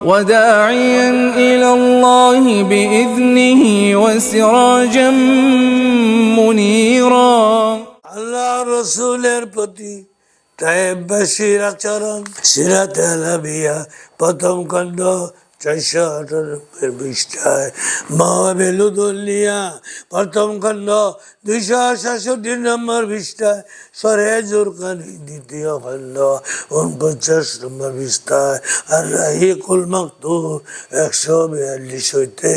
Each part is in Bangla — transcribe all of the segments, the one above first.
وداعيا إلى الله بإذنه وسراجا منيرا আল্লাহ রসুলের প্রতি তাইবাসীর আচরণ সিরাত আলাবিয়া প্রথম খণ্ড চারশো আটানব্বই পৃষ্ঠায় মহাবেলুদুল্লিয়া প্রথম খণ্ড, দুইশো সাতষট্টি নম্বর পৃষ্ঠায়। সরে জোরকানি, দ্বিতীয় খণ্ড, উনপঞ্চাশ নম্বর পৃষ্ঠায়। আর রাহিকুল মাকতু একশো বিয়াল্লিশ হইতে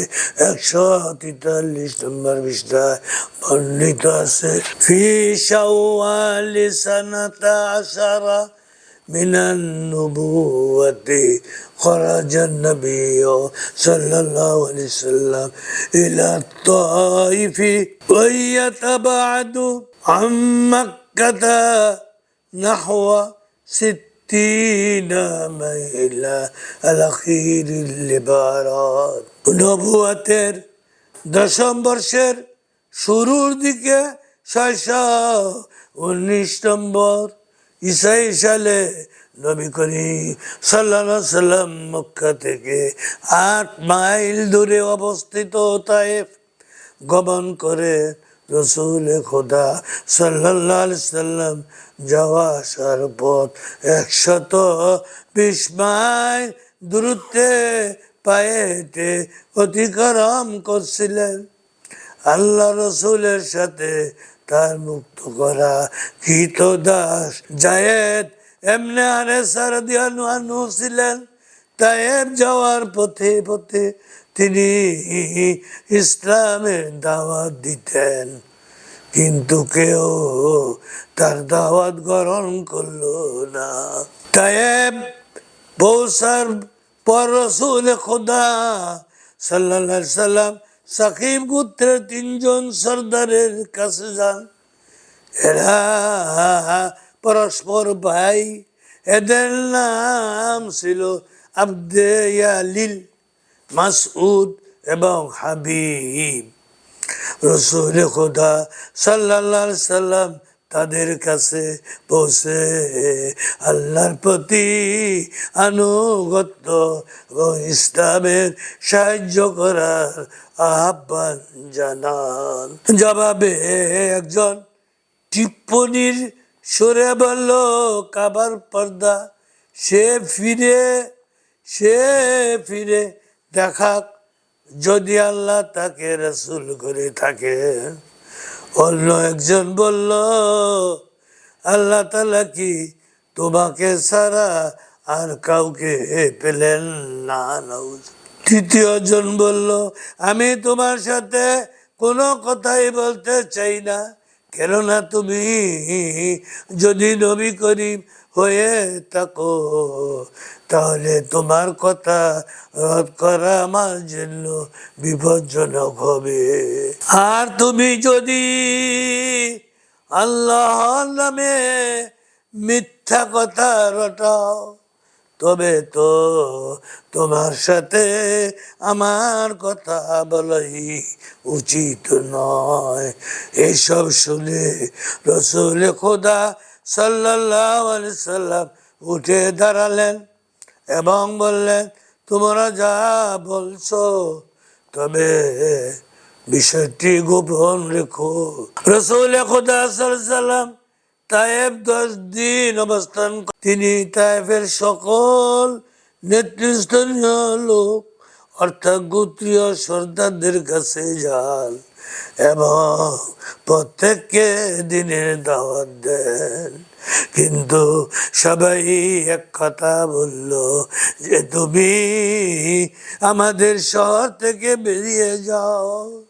একশো তেতাল্লিশ নম্বর পৃষ্ঠায়। বর্ণিত আছে, ফি শাওয়ালি সানাতা আশারা। من النبوة خرج النبي صلى الله عليه وسلم إلى الطائف وهي تبعد عن مكة نحو ستين ميلا الأخير الإبارات নবুয়াতের দশম বর্ষের শুরুর দিকে ছয়শো উনিশ নম্বর ইসাই সালে নবী করি সাল্লাহ সাল্লাম মক্কা থেকে আট মাইল দূরে অবস্থিত তায়েফ গমন করে রসুল খোদা সাল্লাহ সাল্লাম যাওয়া আসার পথ একশত বিশ মাইল দূরত্বে পায়ে হেঁটে অতিক্রম করছিলেন। আল্লাহ রসুলের সাথে তার মুক্ত করা। কৃত দাস জায়েদ এমনি আরে সারদিয়ানু ছিলেন। তায়েব যাওয়ার পথে পথে তিনি ইসলামের দাওয়াত দিতেন। কিন্তু কেউ তার দাওয়াত গ্রহণ করল না। তায়েব পৌঁছার পর রসুল খোদা সাল্লাহ সাল্লাম সাকিব গোত্রের তিনজন সর্দারের কাছে যান। এরা, পরস্পর ভাই, এদের নাম ছিল আব্দে ইয়ালিল মাসউদ এবং হাবিব। রসুল খোদা সাল্লা সাল্লাম তাদের কাছে পৌঁছে আল্লাহর প্রতি আনুগত্য এবং ইসলামের সাহায্য করার আহ্বান জানান। জবাবে একজন টিপ্পনির সরে বলল, কাবার পর্দা সে ফিরে সে ফিরে দেখাক, যদি আল্লাহ তাকে রসুল করে থাকে অন্য একজন বলল, আল্লাহ তালা কি তোমাকে সারা আর কাউকে পেলেন না? তৃতীয় জন বলল, আমি তোমার সাথে কোনো কথাই বলতে চাই না। কেননা তুমি যদি নবী করিম হয়ে থাকো। তাহলে তোমার কথা রদ করা আমার জন্য বিপজ্জনক হবে। আর তুমি যদি আল্লাহ নামে মিথ্যা কথা রটাও, তবে তো তোমার সাথে আমার কথা বলাই উচিত নয়। এসব শুনে রসুল খোদা সাল্লাহ আলি সাল্লাম উঠে দাঁড়ালেন এবং বললেন, তোমরা যা বলছো, তবে বিষয়টি গোপন রেখো। রসুল সাল্লাম তায়েব দশ দিন অবস্থান তিনি তায়েফের সকল নেতৃস্থানীয় লোক, অর্থাৎ গোত্রীয় সর্দারদের কাছে যান। এবং প্রত্যেককে দিনের দাওয়াত দেন। কিন্তু সবাই এক কথা বলল যে, তুমি আমাদের শহর থেকে বেরিয়ে যাও।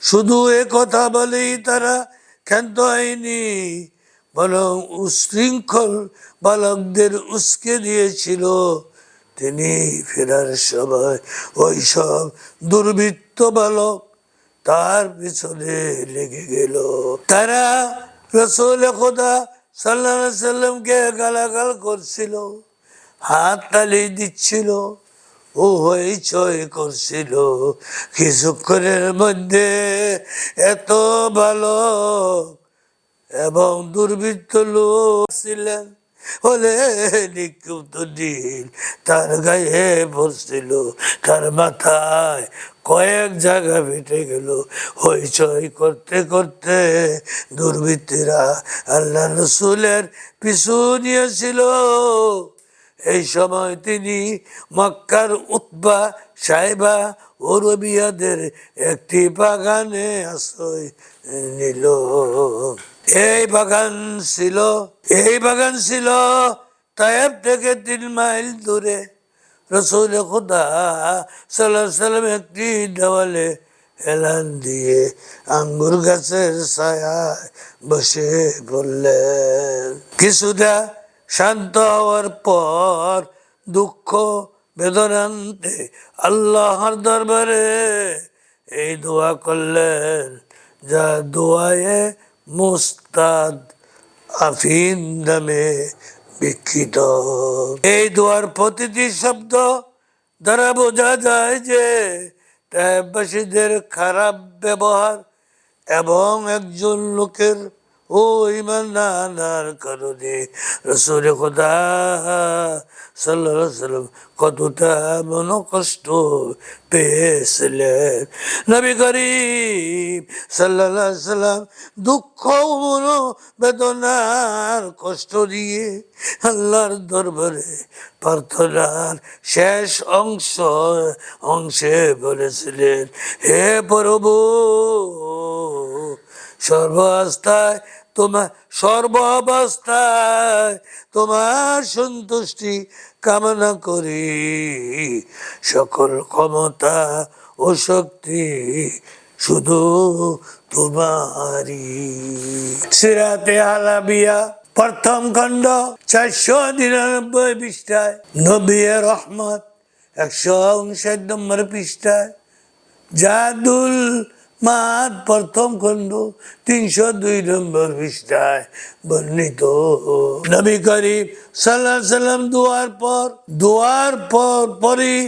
শুধু এ কথা বলেই তারা ক্ষান্ত হয়নি, বরং উশৃঙ্খল বালকদের উস্কে দিয়েছিল। তিনি ফেরার সময় ওই সব দুর্বৃত্ত বালক তার পিছনে লেগে গেল। তারা রসুল খোদা সাল্লাহ সাল্লামকে গালাগাল করছিল, হাত তালি দিচ্ছিল, ও হইচই করছিল। কিছুক্ষণের মধ্যে এত ভালো এবং দুর্বৃত্ত লোক ছিলেন। হলে নিক্ষিপ্ত নীল তার গায়ে পড়ছিল তার মাথায় কয়েক জায়গা ফেটে গেল। হইচই করতে করতে দুর্বৃত্তরা আল্লাহ রসুলের পিছু নিয়েছিল। এই সময় তিনি মক্কার উৎবা সাহেবা ও রবিয়াদের একটি বাগানে আশ্রয় নিল। এই বাগান ছিল, এই বাগান ছিল তায়েব থেকে তিন মাইল দূরে। রসুল খুদা সাল্লাহ সাল্লাম একটি দেওয়ালে এলান দিয়ে আঙ্গুর গাছের ছায়ায় বসে বললেন কিছুটা শান্ত হওয়ার পর দুঃখ বেদনান্তে আল্লাহর দরবারে এই দোয়া করলেন। যা দোয়ায়ে মুস্তাদ আফিন নামে বিক্ষিত এই দোয়ার প্রতিটি শব্দ দ্বারা বোঝা যায় যে ট্যাববাসীদের খারাপ ব্যবহার এবং একজন লোকের ও ইমান না আনার কারণে রসুল খোদা সাল্লাহ সাল্লাম কতটা মন কষ্ট পেয়েছিলেন। নবী করিম সাল্লাহ সাল্লাম দুঃখ মন বেদনার কষ্ট দিয়ে আল্লাহর দরবারে প্রার্থনার শেষ অংশ, অংশে বলেছিলেন, হে প্রভু সর্বাবস্থায় তোমার সর্ব অবস্থায় তোমার সন্তুষ্টি কামনা করি। সকল ক্ষমতা ও শক্তি শুধু তোমারই। সিরাতে আলাবিয়া, প্রথম খণ্ড, চারশো নিরানব্বই পৃষ্ঠায় নবী রহমত, একশো উনষাট নম্বর পৃষ্ঠায়, জাদুল মাত প্রথম খণ্ড তিনশো দুই নম্বর পৃষ্ঠায় বর্ণিত। নবী করিম সাল্লাহ সাল্লাম দুয়ার পর দুয়ার পর পরই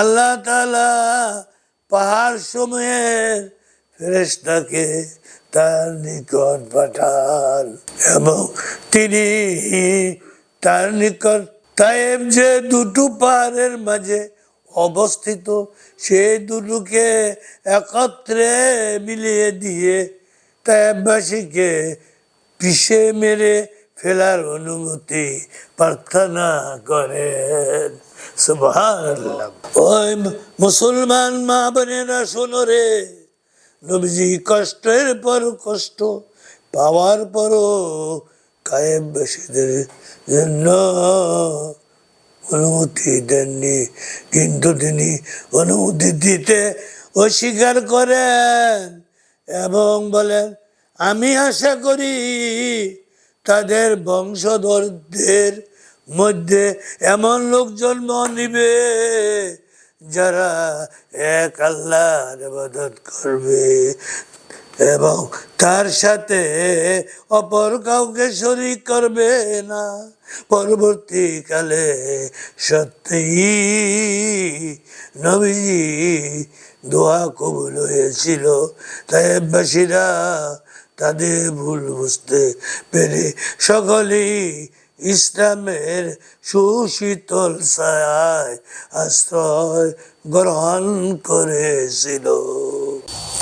আল্লাহ তালা পাহাড় সময়ের ফেরেস্তাকে তার নিকট পাঠান এবং তিনি তার নিকট তাইব যে দুটো পাহাড়ের মাঝে অবস্থিত সেই দুটোকে একত্রে মিলিয়ে দিয়ে তাইবাসীকে পিষে মেরে ফেলার অনুমতি প্রার্থনা করেন। ওই মুসলমান মা বোনেরা শোনো রে, নবীজি কষ্টের পর কষ্ট, পাওয়ার পরও কায়েমবাসীদের জন্য। অনুমতি দেননি। কিন্তু তিনি অনুমতি দিতে অস্বীকার করেন এবং বলেন, আমি আশা করি তাদের বংশধরদের মধ্যে এমন লোক জন্ম নিবে যারা এক আল্লাহর করবে। এবং তার সাথে অপর কাউকে শরিক করবে না। পরবর্তীকালে সত্যি নবীজি দোয়া কবুল হয়েছিল। তাই বাসীরা তাদের ভুল বুঝতে পেরে সকলেই ইসলামের সুশীতল ছায় আশ্রয় গ্রহণ করেছিল।